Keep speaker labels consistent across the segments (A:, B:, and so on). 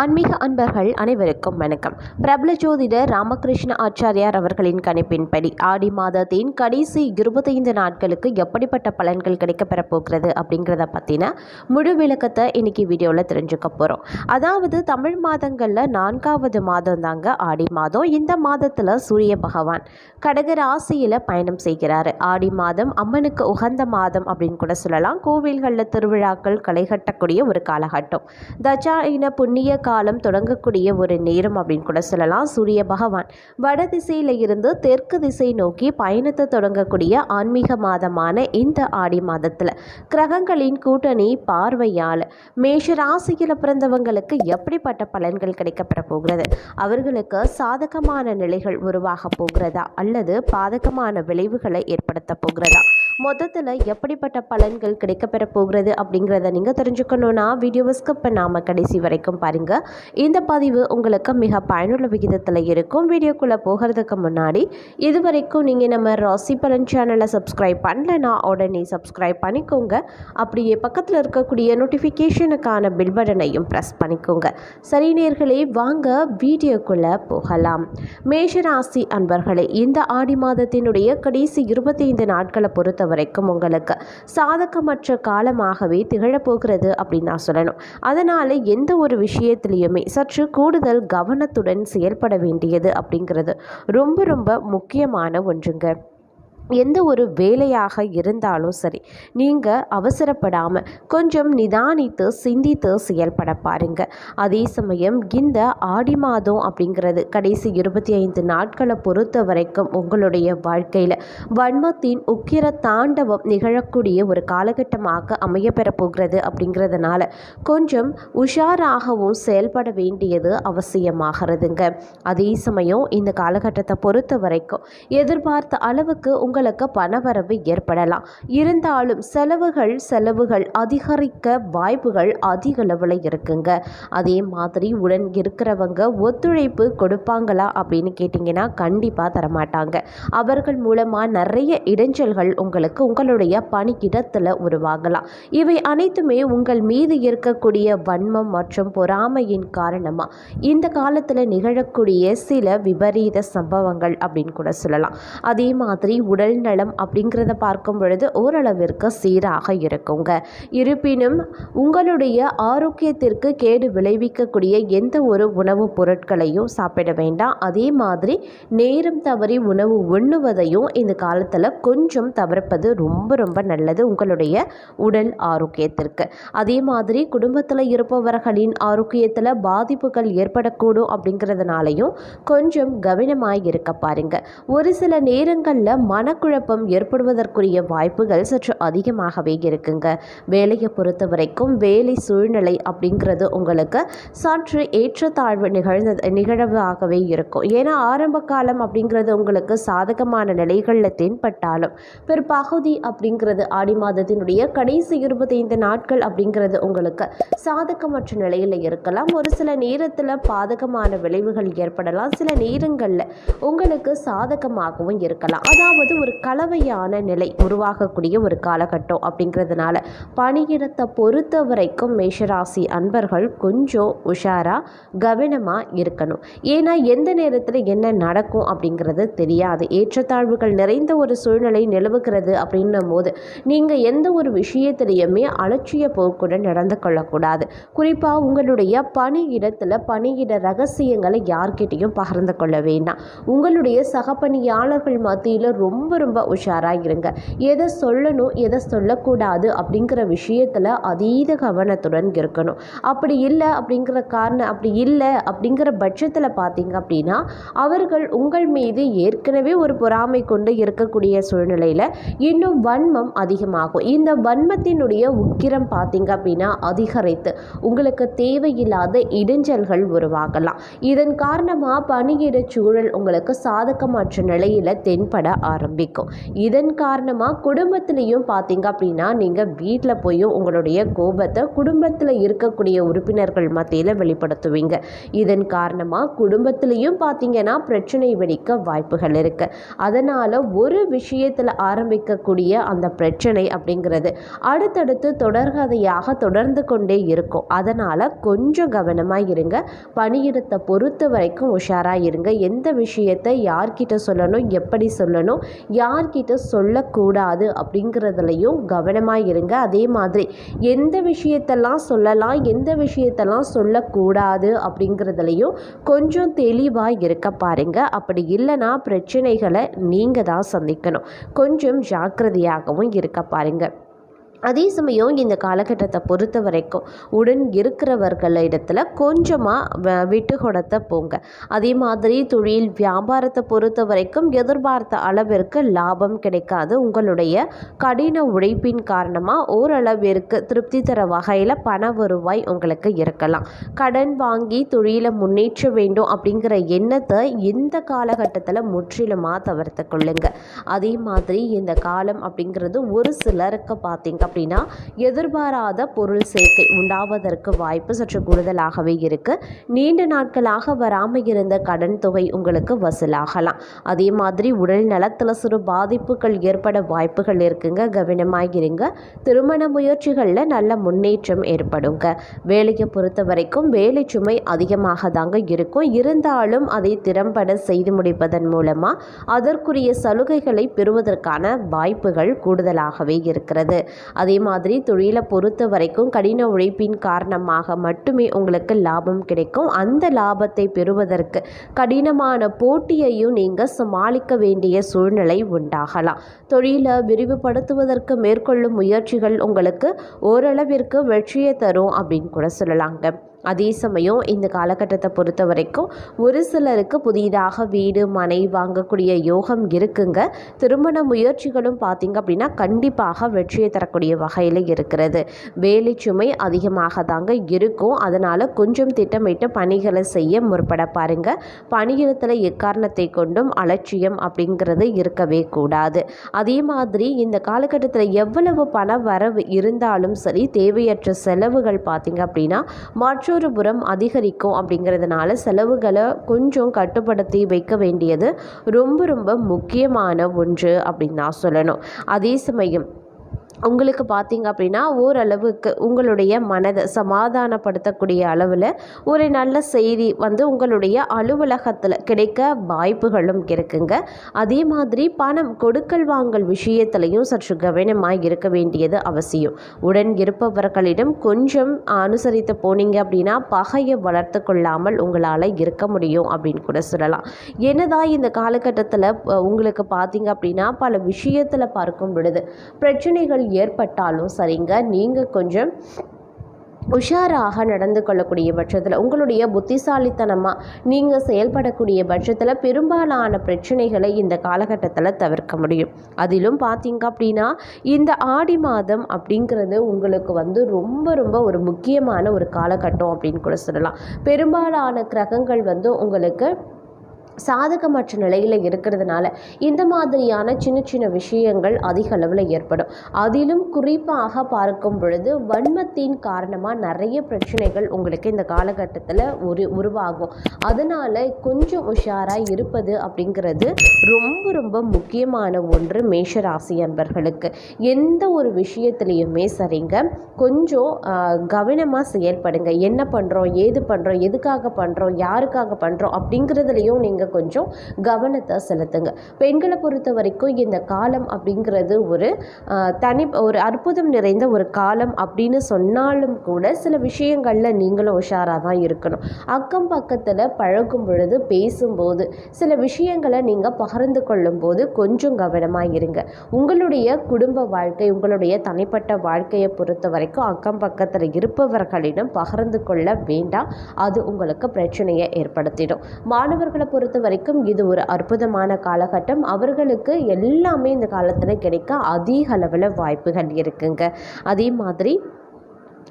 A: ஆன்மீக அன்பர்கள் அனைவருக்கும் வணக்கம். பிரபல ஜோதிடர் ராமகிருஷ்ண ஆச்சாரியார் அவர்களின் கணிப்பின்படி ஆடி மாதத்தின் கடைசி இருபத்தைந்து நாட்களுக்கு எப்படிப்பட்ட பலன்கள் கிடைக்கப்பெற போகிறது அப்படிங்கிறத பற்றின முழு விளக்கத்தை இன்னைக்கு வீடியோவில் தெரிஞ்சுக்க போகிறோம் அதாவது தமிழ் மாதங்களில் நான்காவது மாதம் தாங்க ஆடி மாதம். இந்த மாதத்தில் சூரிய பகவான் கடக ராசியில் பயணம் செய்கிறாரு. ஆடி மாதம் அம்மனுக்கு உகந்த மாதம் அப்படின்னு கூட சொல்லலாம். கோவில்களில் திருவிழாக்கள் களை கட்டக்கூடிய ஒரு காலகட்டம். தஜா இன புண்ணிய காலம் தொடங்கக்கூடிய ஒரு நேரம் அப்படின்னு கூட சொல்லலாம். சூரிய பகவான் வட இருந்து தெற்கு திசை நோக்கி பயணத்தை தொடங்கக்கூடிய ஆன்மீக மாதமான இந்த ஆடி மாதத்தில் கிரகங்களின் கூட்டணி பார்வையால் மேஷ ராசியில் பிறந்தவங்களுக்கு எப்படிப்பட்ட பலன்கள் கிடைக்கப்பெற போகிறது? அவர்களுக்கு சாதகமான நிலைகள் உருவாக போகிறதா? அல்லது பாதகமான விளைவுகளை ஏற்படுத்த போகிறதா? மொத்தத்தில் எப்படிப்பட்ட பலன்கள் கிடைக்கப்பெற போகிறது அப்படிங்கிறத நீங்கள் தெரிஞ்சுக்கணுன்னா வீடியோவை ஸ்கிப் பண்ணாமல் கடைசி வரைக்கும் பாருங்கள் இந்த பதிவு உங்களுக்கு மிக பயனுள்ள விகிதத்தில் இருக்கும். வீடியோக்குள்ளே போகிறதுக்கு முன்னாடி இது வரைக்கும் நீங்கள் நம்ம ராசி பலன் சேனலை சப்ஸ்கிரைப் பண்ணலைன்னா உடனே சப்ஸ்கிரைப் பண்ணிக்கோங்க. அப்படியே பக்கத்தில் இருக்கக்கூடிய நோட்டிஃபிகேஷனுக்கான பில் பட்டனையும் ப்ரெஸ் பண்ணிக்கோங்க. சரி நேர்களே வாங்க வீடியோக்குள்ளே போகலாம். மேஷராசி அன்பர்களே இந்த ஆடி மாதத்தினுடைய கடைசி இருபத்தைந்து நாட்களை பொறுத்த வரைக்கும் உங்களுக்கு சாதகமற்ற காலமாகவே திகழப்போகிறது அப்படின்னு நான் சொல்லணும். அதனால் எந்த ஒரு விஷயத்திலையுமே சற்று கூடுதல் கவனத்துடன் செயல்பட வேண்டியது அப்படிங்கிறது ரொம்ப ரொம்ப முக்கியமான ஒன்றுங்க. எந்த ஒரு வேலையாக இருந்தாலும் சரி நீங்கள் அவசரப்படாமல் கொஞ்சம் நிதானித்து சிந்தித்து செயல்பட பாருங்க. அதே சமயம் இந்த ஆடி மாதம் அப்படிங்கிறது கடைசி இருபத்தி ஐந்து நாட்களை பொறுத்த வரைக்கும் உங்களுடைய வாழ்க்கையில் வன்மத்தின் உக்கிர தாண்டவம் நிகழக்கூடிய ஒரு காலகட்டமாக அமையப்பெற போகிறது அப்படிங்கிறதுனால கொஞ்சம் உஷாராகவும் செயல்பட வேண்டியது அவசியமாகிறதுங்க. அதே சமயம் இந்த காலகட்டத்தை பொறுத்த வரைக்கும் எதிர்பார்த்த அளவுக்கு உங்கள் உங்களுக்கு பணவரவு ஏற்படலாம். இருந்தாலும் செலவுகள் செலவுகள் அதிகரிக்க வாய்ப்புகள் அதிக அளவில் இருக்குங்க. அதே மாதிரி உடன் இருக்கிறவங்க ஒத்துழைப்பு கொடுப்பாங்களா அப்படின்னு கேட்டிங்கன்னா கண்டிப்பாக தரமாட்டாங்க. அவர்கள் மூலமாக நிறைய இடைஞ்சல்கள் உங்களுக்கு உங்களுடைய பணியிடத்தில் உருவாகலாம். இவை அனைத்துமே உங்கள் மீது இருக்கக்கூடிய வன்மம் மற்றும் பொறாமையின் காரணமாக இந்த காலத்தில் நிகழக்கூடிய சில விபரீத சம்பவங்கள் அப்படின்னு கூட சொல்லலாம். அதே மாதிரி உடல் உடல் நலம் அப்படிங்கிறத பார்க்கும் பொழுது ஓரளவிற்கு சீராக இருக்குங்க. இருப்பினும் உங்களுடைய ஆரோக்கியத்திற்கு கேடு விளைவிக்கக்கூடிய எந்த ஒரு உணவுப் பொருட்களையும் சாப்பிட வேண்டாம். அதே மாதிரி நேரம் தவறி உணவு உண்ணுவதையும் இந்த காலத்தில் கொஞ்சம் தவிர்ப்பது ரொம்ப ரொம்ப நல்லது உங்களுடைய உடல் ஆரோக்கியத்திற்கு. அதே மாதிரி குடும்பத்தில் இருப்பவர்களின் ஆரோக்கியத்தில் பாதிப்புகள் ஏற்படக்கூடும் அப்படிங்கிறதுனாலையும் கொஞ்சம் கவனமாக இருக்க பாருங்க. ஒரு சில நேரங்களில் மன மனக்குழப்பம் ஏற்படுவதற்குரிய வாய்ப்புகள் சற்று அதிகமாகவே இருக்குங்க. வேலையை பொறுத்த வரைக்கும் வேலை சூழ்நிலை அப்படிங்கிறது உங்களுக்கு சற்று ஏற்றத்தாழ்வு நிகழ்ந்த நிகழ்வாகவே இருக்கும். ஏன்னா ஆரம்ப காலம் அப்படிங்கிறது உங்களுக்கு சாதகமான நிலைகளில் தென்பட்டாலும் பிற்பகுதி அப்படிங்கிறது ஆடி மாதத்தினுடைய கடைசி இருபத்தைந்து நாட்கள் அப்படிங்கிறது உங்களுக்கு சாதகமற்ற நிலையில் இருக்கலாம். ஒரு சில நேரத்தில் பாதகமான விளைவுகள் ஏற்படலாம். சில நேரங்களில் உங்களுக்கு சாதகமாகவும் இருக்கலாம். அதாவது ஒரு கலவையான நிலை உருவாகக்கூடிய ஒரு காலகட்டம் அப்படிங்கிறதுனால பணியிடத்தை பொறுத்த வரைக்கும் மேஷராசி அன்பர்கள் கொஞ்சம் உஷாராக கவனமாக இருக்கணும். ஏன்னா எந்த நேரத்தில் என்ன நடக்கும் அப்படிங்கிறது தெரியாது. ஏற்றத்தாழ்வுகள் நிறைந்த ஒரு சூழ்நிலை நிலவுகிறது அப்படின்னும் போது நீங்கள் எந்த ஒரு விஷயத்திலையுமே அலட்சிய போக்குடன் நடந்து கொள்ளக்கூடாது. குறிப்பாக உங்களுடைய பணியிடத்தில் பணியிட ரகசியங்களை யார்கிட்டையும் பகிர்ந்து கொள்ள வேண்டாம். உங்களுடைய சக பணியாளர்கள் மத்தியில் ரொம்ப ரொம்ப ரொம்ப உஷாராக இருங்க. எதை சொல்லணும் எதை சொல்லக்கூடாது அப்படிங்கிற விஷயத்தில் அதீத கவனத்துடன் இருக்கணும். அப்படி இல்லை அப்படிங்கிற காரணம் அப்படி இல்லை அப்படிங்கிற பட்சத்தில் பார்த்தீங்க அப்படின்னா அவர்கள் உங்கள் மீது ஏற்கனவே ஒரு பொறாமை கொண்டு இருக்கக்கூடிய சூழ்நிலையில் இன்னும் வன்மம் அதிகமாகும். இந்த வன்மத்தினுடைய உக்கிரம் பார்த்தீங்க அப்படின்னா அதிகரித்து உங்களுக்கு தேவையில்லாத இடைஞ்சல்கள் உருவாகலாம். இதன் காரணமாக பணியிட சூழல் உங்களுக்கு சாதகமற்ற நிலையில் தென்பட ஆரம்பிக்கும். ஆரம்பிக்கும் இதன் காரணமாக குடும்பத்திலையும் பார்த்தீங்க அப்படின்னா நீங்கள் வீட்டில் போய் உங்களுடைய கோபத்தை குடும்பத்தில் இருக்கக்கூடிய உறுப்பினர்கள் மத்தியில் வெளிப்படுத்துவீங்க. இதன் காரணமாக குடும்பத்திலையும் பார்த்தீங்கன்னா பிரச்சனை வெடிக்க வாய்ப்புகள் இருக்குது அதனால் ஒரு விஷயத்தில் ஆரம்பிக்கக்கூடிய அந்த பிரச்சனை அப்படிங்கிறது அடுத்தடுத்து தொடர்கதையாக தொடர்ந்து கொண்டே இருக்கும். அதனால் கொஞ்சம் கவனமாக இருங்க. பணியிடத்தை பொறுத்த வரைக்கும் உஷாராக இருங்க. எந்த விஷயத்தை யார்கிட்ட சொல்லணும் எப்படி சொல்லணும் யார்கிட்ட சொல்லக்கூடாது அப்படிங்கிறதுலையும் கவனமாக இருங்க. அதே மாதிரி எந்த விஷயத்தெல்லாம் சொல்லலாம் எந்த விஷயத்தெல்லாம் சொல்லக்கூடாது அப்படிங்கிறதுலையும் கொஞ்சம் தெளிவாக இருக்க பாருங்கள் அப்படி இல்லைன்னா பிரச்சனைகளை நீங்கள் தான் சந்திக்கணும். கொஞ்சம் ஜாக்கிரதையாகவும் இருக்க பாருங்கள் அதே சமயம் இந்த காலகட்டத்தை பொறுத்த வரைக்கும் உடன் இருக்கிறவர்களிடத்தில் கொஞ்சமாக விட்டு கொடுத்த போங்க. அதே மாதிரி தொழில் வியாபாரத்தை பொறுத்த வரைக்கும் எதிர்பார்த்த அளவிற்கு லாபம் கிடைக்காது. உங்களுடைய கடின உழைப்பின் காரணமாக ஓரளவிற்கு திருப்தி தர வகையில் பண வருவாய் உங்களுக்கு இருக்கலாம். கடன் வாங்கி தொழிலை முன்னேற்ற வேண்டும் அப்படிங்கிற எண்ணத்தை இந்த காலகட்டத்தில் முற்றிலுமாக தவிர்த்து கொள்ளுங்க. அதே மாதிரி இந்த காலம் அப்படிங்கிறது ஒரு சிலருக்கு பார்த்தீங்க அப்படின்னா எதிர்பாராத பொருள் சேர்க்கை உண்டாவதற்கு வாய்ப்பு சற்று கூடுதலாகவே இருக்கு. நீண்ட நாட்களாக வராமல் இருந்த கடன் தொகை உங்களுக்கு வசூலாகலாம். அதே மாதிரி உடல் நலத்தில் சிறு பாதிப்புகள் ஏற்பட வாய்ப்புகள் இருக்குங்க. கவனமாக இருங்க. திருமண முயற்சிகளில் நல்ல முன்னேற்றம் ஏற்படுங்க. வேலையை பொறுத்த வரைக்கும் வேலை சுமை அதிகமாக தாங்க இருக்கும். இருந்தாலும் அதை திறம்பட செய்து முடிப்பதன் மூலமாக அதற்குரிய சலுகைகளை பெறுவதற்கான வாய்ப்புகள் கூடுதலாகவே இருக்கிறது. அதே மாதிரி தொழிலை பொறுத்த வரைக்கும் கடின உழைப்பின் காரணமாக மட்டுமே உங்களுக்கு லாபம் கிடைக்கும். அந்த லாபத்தை பெறுவதற்கு கடினமான போட்டியையும் நீங்கள் சமாளிக்க வேண்டிய சூழ்நிலை உண்டாகலாம். தொழிலை விரிவுபடுத்துவதற்கு மேற்கொள்ளும் முயற்சிகள் உங்களுக்கு ஓரளவிற்கு வெற்றியை தரும் அப்படின்னு கூட சொல்லலாங்க. அதே சமயம் இந்த காலகட்டத்தை பொறுத்த வரைக்கும் ஒரு சிலருக்கு புதிதாக வீடு மனை வாங்கக்கூடிய யோகம் இருக்குங்க. திருமண முயற்சிகளும் பார்த்திங்க அப்படின்னா கண்டிப்பாக வெற்றியை தரக்கூடிய வகையில் இருக்கிறது. வேலை சுமை அதிகமாக தாங்க இருக்கும். அதனால் கொஞ்சம் திட்டமிட்டு பணிகளை செய்ய முற்பட பாருங்க. பணியிடத்தில் எக்காரணத்தை கொண்டும் அலட்சியம் அப்படிங்கிறது இருக்கவே கூடாது. அதே மாதிரி இந்த காலகட்டத்தில் எவ்வளவு பண வரவு இருந்தாலும் சரி தேவையற்ற செலவுகள் பார்த்திங்க அப்படின்னா மற்றொரு புறம் அதிகரிக்கும் அப்படிங்கிறதுனால செலவுகளை கொஞ்சம் கட்டுப்படுத்தி வைக்க வேண்டியது ரொம்ப ரொம்ப முக்கியமான ஒன்று அப்படின்னு தான் சொல்லணும். அதே சமயம் உங்களுக்கு பார்த்தீங்க அப்படின்னா ஓரளவுக்கு உங்களுடைய மனதை சமாதானப்படுத்தக்கூடிய அளவில் ஒரு நல்ல செய்தி வந்து உங்களுடைய அலுவலகத்தில் கிடைக்க வாய்ப்புகளும் இருக்குங்க. அதே மாதிரி பணம் கொடுக்கல் வாங்கல் விஷயத்திலையும் சற்று கவனமாக இருக்க வேண்டியது அவசியம். உடன் இருப்பவர்களிடம் கொஞ்சம் அனுசரித்து போனீங்க அப்படின்னா பகையை வளர்த்து கொள்ளாமல் உங்களால் இருக்க முடியும் அப்படின்னு கூட சொல்லலாம். என்னதான் இந்த காலகட்டத்தில் உங்களுக்கு பார்த்தீங்க அப்படின்னா பல விஷயத்தில் பார்க்கும் பொழுது பிரச்சனைகள் ஏற்பட்டாலும் சரிங்க. நீங்கள் கொஞ்சம் உஷாராக நடந்து கொள்ளக்கூடிய பட்சத்தில் உங்களுடைய புத்திசாலித்தனமாக நீங்கள் செயல்படக்கூடிய பட்சத்தில் பெரும்பாலான பிரச்சனைகளை இந்த காலகட்டத்தில் தவிர்க்க முடியும். அதிலும் பார்த்தீங்க அப்படின்னா இந்த ஆடி மாதம் அப்படிங்கிறது உங்களுக்கு வந்து ரொம்ப ரொம்ப ஒரு முக்கியமான ஒரு காலகட்டம் அப்படின்னு கூட சொல்லலாம். பெரும்பாலான கிரகங்கள் வந்து உங்களுக்கு சாதகமற்ற நிலையில் இருக்கிறதுனால இந்த மாதிரியான சின்ன சின்ன விஷயங்கள் அதிக அளவில் ஏற்படும். அதிலும் குறிப்பாக பார்க்கும் பொழுது வன்மத்தின் காரணமாக நிறைய பிரச்சனைகள் உங்களுக்கு இந்த காலகட்டத்தில் உரு உருவாகும். அதனால் கொஞ்சம் உஷாராக இருப்பது அப்படிங்கிறது ரொம்ப ரொம்ப முக்கியமான ஒன்று மேஷராசி அன்பர்களுக்கு. எந்த ஒரு விஷயத்துலையுமே சரிங்க. கொஞ்சம் கவனமாக செயல்படுங்க. என்ன பண்ணுறோம் ஏது பண்ணுறோம் எதுக்காக பண்ணுறோம் யாருக்காக பண்ணுறோம் அப்படிங்கிறதுலையும் நீங்கள் கொஞ்சம் கவனத்தை செலுத்துங்க. பெண்களை பொறுத்த வரைக்கும் இந்த காலம் அப்படிங்கிறது ஒரு தனி ஒரு அற்புதம் நிறைந்த ஒரு காலம் அப்படின்னு சொன்னாலும் கூட சில விஷயங்களில் நீங்களும் உஷாராக தான் இருக்கணும். அக்கம் பக்கத்தில் பழகும் பொழுது பேசும்போது சில விஷயங்களை நீங்கள் பகிர்ந்து கொள்ளும் போது கொஞ்சம் கவனமாக இருங்க. உங்களுடைய குடும்ப வாழ்க்கை உங்களுடைய தனிப்பட்ட வாழ்க்கையை பொறுத்த வரைக்கும் அக்கம் பக்கத்தில் இருப்பவர்களிடம் பகிர்ந்து கொள்ள வேண்டாம். அது உங்களுக்கு பிரச்சனையை ஏற்படுத்திடும். மாணவர்களை பொறுத்த வரைக்கும் இது ஒரு அற்புதமான காலகட்டம். அவர்களுக்கு எல்லாமே இந்த காலத்தில் கிடைக்க அதிக அளவில் வாய்ப்புகள் இருக்குங்க. அதே மாதிரி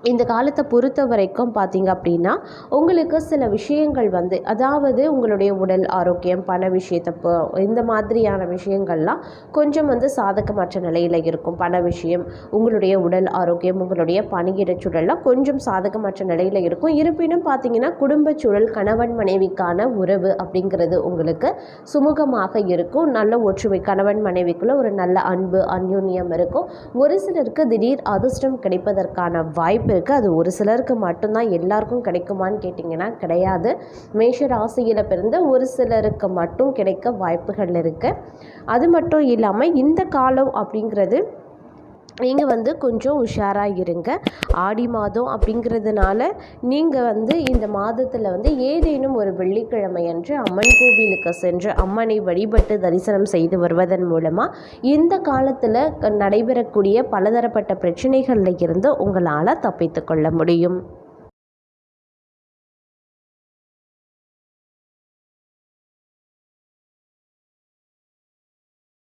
A: இந்த காலத்தை பொறுத்த வரைக்கும் பார்த்தீங்க அப்படின்னா உங்களுக்கு சில விஷயங்கள் வந்து அதாவது உங்களுடைய உடல் ஆரோக்கியம் பண விஷயத்தை இப்போ இந்த மாதிரியான விஷயங்கள்லாம் கொஞ்சம் வந்து சாதகமற்ற நிலையில் இருக்கும். பண விஷயம் உங்களுடைய உடல் ஆரோக்கியம் உங்களுடைய பணியிட சூழல்லாம் கொஞ்சம் சாதகமற்ற நிலையில் இருக்கும். இருப்பினும் பார்த்தீங்கன்னா குடும்பச் சூழல் கணவன் மனைவிக்கான உறவு அப்படிங்கிறது உங்களுக்கு சுமூகமாக இருக்கும். நல்ல ஒற்றுமை கணவன் மனைவிக்குள்ளே ஒரு நல்ல அன்பு அந்யோன்யம் இருக்கும். ஒரு சிலருக்கு திடீர் அதிர்ஷ்டம் கிடைப்பதற்கான வாய்ப்பு இருக்குது அது ஒரு சிலருக்கு மட்டும்தான் எல்லாருக்கும் கிடைக்குமான்னு கேட்டிங்கன்னா கிடையாது. மேஷ ராசியில் பிறந்த ஒரு சிலருக்கு மட்டும் கிடைக்க வாய்ப்புகள் இருக்குது அது மட்டும் இல்லாமல் இந்த காலம் அப்படிங்கிறது நீங்கள் வந்து கொஞ்சம் உஷாராக இருங்க. ஆடி மாதம் அப்படிங்கிறதுனால நீங்கள் வந்து இந்த மாதத்தில் வந்து ஏதேனும் ஒரு வெள்ளிக்கிழமை அன்று அம்மன் கோவிலுக்கு சென்று அம்மனை வழிபட்டு தரிசனம் செய்து வருவதன் மூலமாக இந்த காலத்தில் நடைபெறக்கூடிய பலதரப்பட்ட பிரச்சனைகளில் இருந்து உங்களால் தப்பித்து கொள்ள முடியும்.